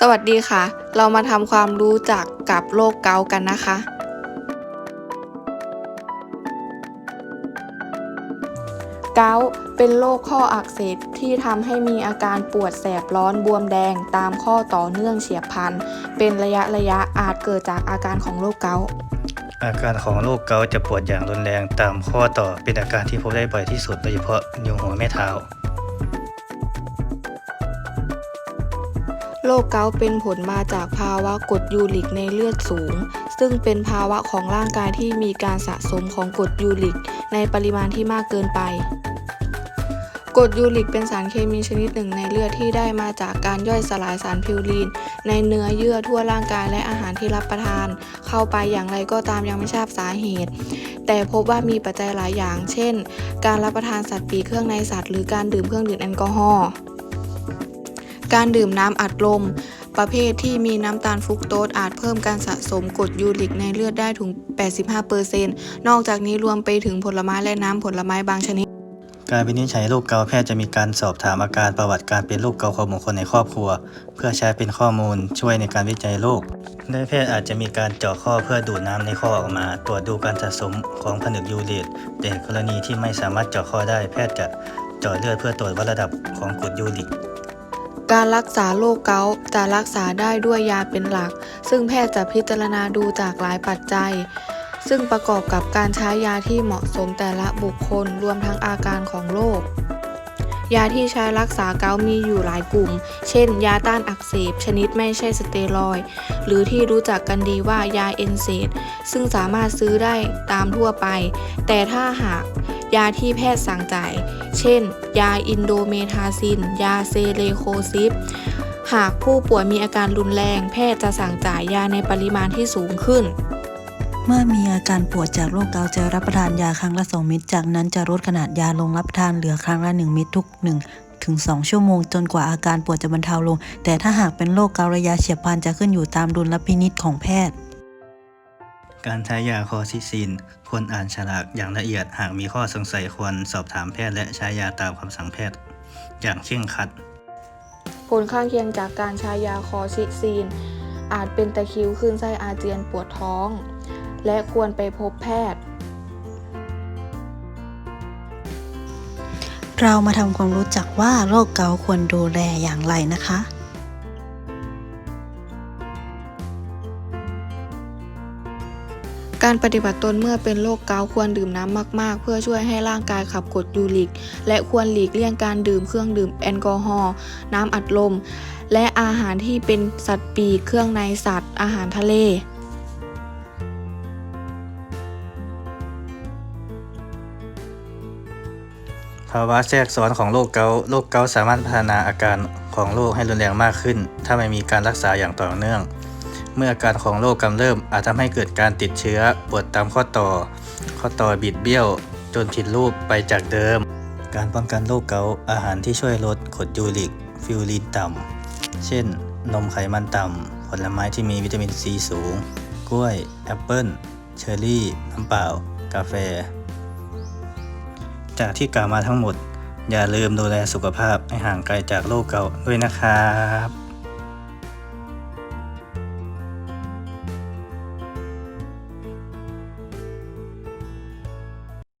สวัสดีค่ะ เรามาทำความรู้จักกับโรคเกาต์กันนะคะ เกาต์เป็นโรคข้ออักเสบที่ทำให้มีอาการปวดแสบร้อนบวมแดงตามข้อต่อเนื่องเฉียบพลัน เป็นระยะระยะอาจเกิดจากอาการของโรคเกาต์อาการของโรคเกาต์จะปวดอย่างรุนแรงตามข้อต่อเป็นอาการที่พบได้บ่อยที่สุดโดยเฉพาะนิ้วหัวแม่เท้า โรคเกาต์เป็นผลมาจากภาวะกรดยูริกในเลือดสูง ซึ่งเป็นภาวะของร่างกายที่มีการสะสมของกรดยูริก ในปริมาณที่มากเกินไปกรดยูริกเป็นสารเคมีชนิดหนึ่งในเลือดที่ได้มาจากการย่อยสลายสารพิวรีน ในเนื้อเยื่อทั่วร่างกายและอาหารที่รับประทาน เข้าไปอย่างไรก็ตามยังไม่ทราบสาเหตุ แต่พบว่ามีปัจจัยหลายอย่าง เช่น การรับประทานสัตว์ปีกเครื่องในสัตว์ หรือการดื่มเครื่องดื่มแอลกอฮอล์ การดื่มน้ำอัดลม ประเภทที่มีน้ำตาลฟรุกโตสอาจเพิ่มการสะสมกรดยูริกในเลือดได้ถึง 85%นอกจากนี้รวมไปถึงผลไม้และน้ำผลไม้บางชนิด การวินิจฉัยโรคเกาต์แพทย์จะมีการสอบถามอาการประวัติการเป็นโรคเกาต์ของบุคคลในครอบครัว เพื่อใช้เป็นข้อมูลช่วยในการวิจัยโรคและแพทย์อาจจะมีการเจาะข้อเพื่อดูดน้ำในข้อออกมา ตรวจดูการสะสมของผนึกยูเรตแต่กรณีที่ไม่สามารถเจาะข้อได้แพทย์จะเจาะเลือดเพื่อตรวจวัดระดับของกรดยูริก การรักษาโรคเกาต์จะรักษาได้ด้วยยาเป็นหลัก ซึ่งแพทย์จะพิจารณาดูจากหลายปัจจัย ซึ่งประกอบกับการใช้ยาที่เหมาะสมแต่ละบุคคลรวมทั้งอาการของโรค ยาที่ใช้รักษาเกาต์มีอยู่หลายกลุ่ม เช่น ยาต้านอักเสบ ชนิดไม่ใช่สเตียรอย หรือที่รู้จักกันดีว่ายาเอนเซดซึ่งสามารถซื้อได้ตามทั่วไป แต่ถ้าหากยาที่แพทย์สั่งจ่าย เช่น ยาอินโดเมทาซิน ยาเซเลโคซิป หากผู้ป่วยมีอาการรุนแรง แพทย์จะสั่งจ่ายยาในปริมาณที่สูงขึ้น เมื่อมีอาการปวดจากโรคเกาต์จะรับประทานยาครั้งละ 2 เม็ด จากนั้นจะลดขนาดยาลงรับประทานเหลือครั้งละ 1 เม็ดทุก 1 ถึง 2 ชั่วโมง จนกว่าอาการปวดจะบรรเทาลง แต่ถ้าหากเป็นโรคเกาต์ระยะเฉียบพลันจะขึ้นอยู่ตามดุลพินิจของแพทย์ การใช้ยาคอร์ซิซินควรอ่านฉลากอย่างละเอียด หากมีข้อสงสัยควรสอบถามแพทย์และใช้ยาตามคำสั่งแพทย์ อย่างเคร่งครัด ผลข้างเคียงจากการใช้ยาคอร์ซิซีน อาจเป็นตะคริวขึ้นไส้อาเจียนปวดท้อง และควรไปพบแพทย์ เรามาทำความรู้จักว่าโรคเกาต์ควรดูแลอย่างไรนะคะ การปฏิบัติตนเมื่อเป็นโรคเกาต์ควรดื่มน้ำมาก ๆ เพื่อช่วยให้ร่างกายขับกรดยูริก และควรหลีกเลี่ยงการดื่มเครื่องดื่มแอลกอฮอล์น้ำอัดลม และอาหารที่เป็นสัตว์ปีกเครื่องในสัตว์ อาหารทะเลาวะแทรกซ้อนของโรคเกาต์โรคเกาต์สามารถพัฒนาอาการของโรคให้รุนแรงมากขึ้น ถ้าไม่มีการรักษาอย่างต่อเนื่อง เมื่ออาการของโรคกำเริบอาจทำให้เกิดการติดเชื้อปวดตามข้อต่อ ข้อต่อบิดเบี้ยว จนผิดรูปไปจากเดิม การป้องกันโรคเกาต์อาหารที่ช่วยลดกรดยูริก ฟิวรีนต่ำ เช่น นมไขมันต่ำ ผลไม้ที่มีวิตามินซีสูง กล้วย แอปเปิ้ล เชอร์รี่ น้ำเปล่า กาแฟ จากที่กล่าวมาทั้งหมด อย่าลืมดูแลสุขภาพให้ห่างไกลจากโรคเก่าด้วยนะครับ